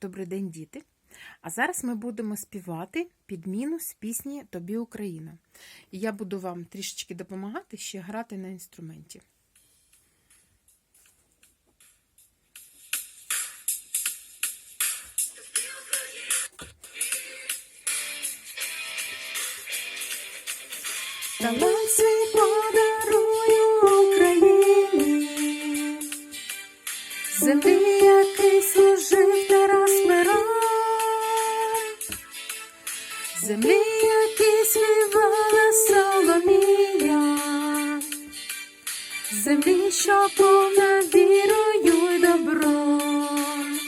Добрий день, діти! А зараз ми будемо співати підміну з пісні Тобі Україна. І я буду вам трішечки допомагати ще грати на інструменті. Свій подарую Україні, землі, землі, що повна вірою й добром.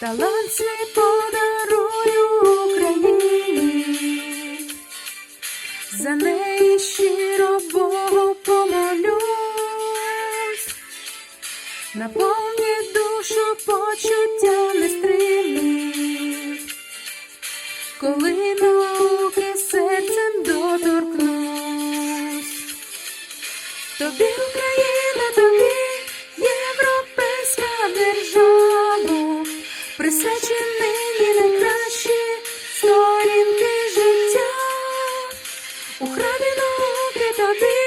Талант свій подарую Україні, за неї щиро Богу помолюсь, наповні душу почуття нестримні, коли науки Тобі Україна, тобі європейська держава, присвячені найкращі сторінки життя. У храмі науки тобі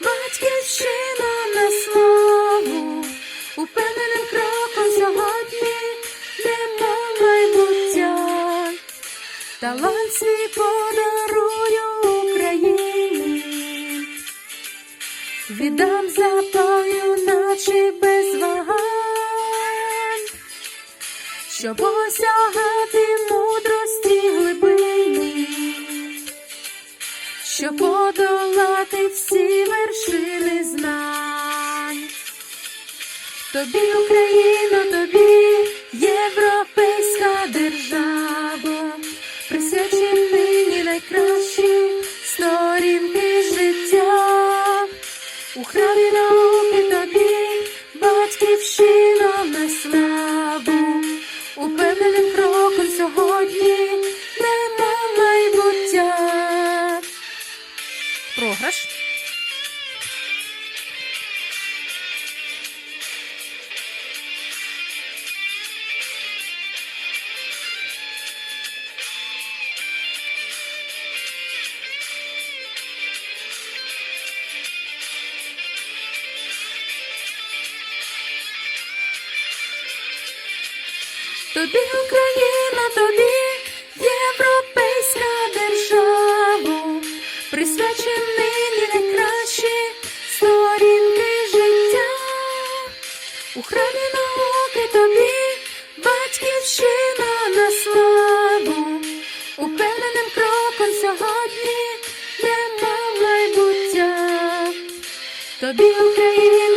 батьківщина на славу, упевненим кроком сьогодні немов майбуття. Талант свій подарую віддам запалю, наче без вагань, щоб осягати мудрості глибини щоб подолати всі вершини знань. Тобі, Україна, тобі європейська Тобі Україна, тобі європейська держава, присвячені найкращі сторінки життя. У храмі науки тобі батьківщина на славу, упевненим кроком сьогодні немов майбуття. Тобі Україна,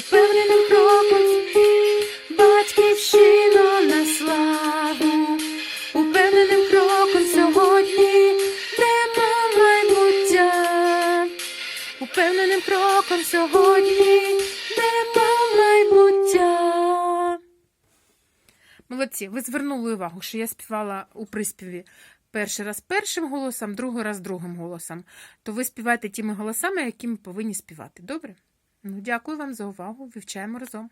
упевненим кроком батьківщина на славу, упевненим кроком сьогодні нема майбуття, упевненим кроком сьогодні нема майбуття. Молодці, ви звернули увагу, що я співала у приспіві перший раз першим голосом, другий раз другим голосом. То ви співаєте тими голосами, якими повинні співати. Добре? Ну, дякую вам за увагу. Вивчаємо разом.